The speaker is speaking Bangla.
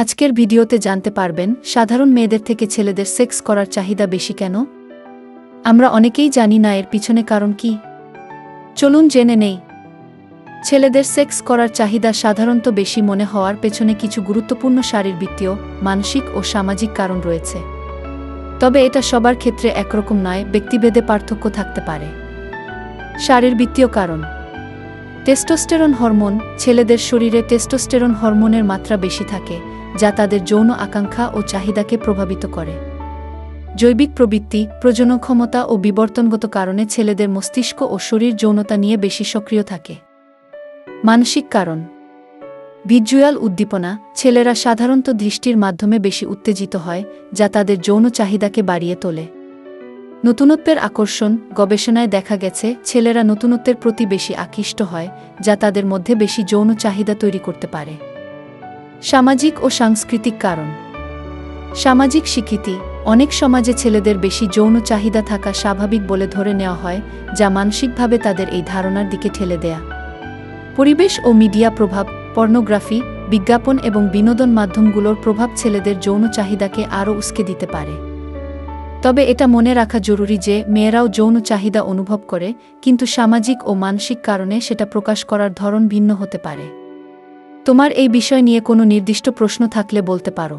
আজকের ভিডিওতে জানতে পারবেন, সাধারণ মেয়েদের থেকে ছেলেদের সেক্স করার চাহিদা বেশি কেন? আমরা অনেকেই জানি না এর পিছনে কারণ কি। চলুন জেনে নেই। ছেলেদের সেক্স করার চাহিদা সাধারণত বেশি মনে হওয়ার পেছনে কিছু গুরুত্বপূর্ণ শারীরবৃত্তীয়, মানসিক ও সামাজিক কারণ রয়েছে। তবে এটা সবার ক্ষেত্রে একরকম নয়, ব্যক্তিভেদে পার্থক্য থাকতে পারে। শারীরবৃত্তীয় কারণ। টেস্টোস্টেরন হরমোন, ছেলেদের শরীরে টেস্টোস্টেরন হরমোনের মাত্রা বেশি থাকে যা তাদের যৌন আকাঙ্ক্ষা ও চাহিদাকে প্রভাবিত করে। জৈবিক প্রবৃত্তি প্রজনন ক্ষমতা ও বিবর্তনগত কারণে ছেলেদের মস্তিষ্ক ও শরীর যৌনতা নিয়ে বেশি সক্রিয় থাকে। মানসিক কারণ। ভিজুয়াল উদ্দীপনা, ছেলেরা সাধারণত দৃষ্টির মাধ্যমে বেশি উত্তেজিত হয়, যা তাদের যৌন চাহিদাকে বাড়িয়ে তোলে। নতুনত্বের আকর্ষণ, গবেষণায় দেখা গেছে, ছেলেরা নতুনত্বের প্রতি বেশি আকৃষ্ট হয়, যা তাদের মধ্যে বেশি যৌন চাহিদা তৈরি করতে পারে। সামাজিক ও সাংস্কৃতিক কারণ। সামাজিক স্বীকৃতি অনেক সমাজে ছেলেদের বেশি যৌন চাহিদা থাকা স্বাভাবিক বলে ধরে নেওয়া হয়, যা মানসিকভাবে তাদের এই ধারণার দিকে ঠেলে দেয়া। পরিবেশ ও মিডিয়া প্রভাব, পর্নোগ্রাফি, বিজ্ঞাপন এবং বিনোদন মাধ্যমগুলোর প্রভাব ছেলেদের যৌন চাহিদাকে আরও উস্কে দিতে পারে। তবে এটা মনে রাখা জরুরি যে, মেয়েরাও যৌন চাহিদা অনুভব করে, কিন্তু সামাজিক ও মানসিক কারণে সেটা প্রকাশ করার ধরন ভিন্ন হতে পারে। তোমার এই বিষয় নিয়ে কোনো নির্দিষ্ট প্রশ্ন থাকলে বলতে পারো।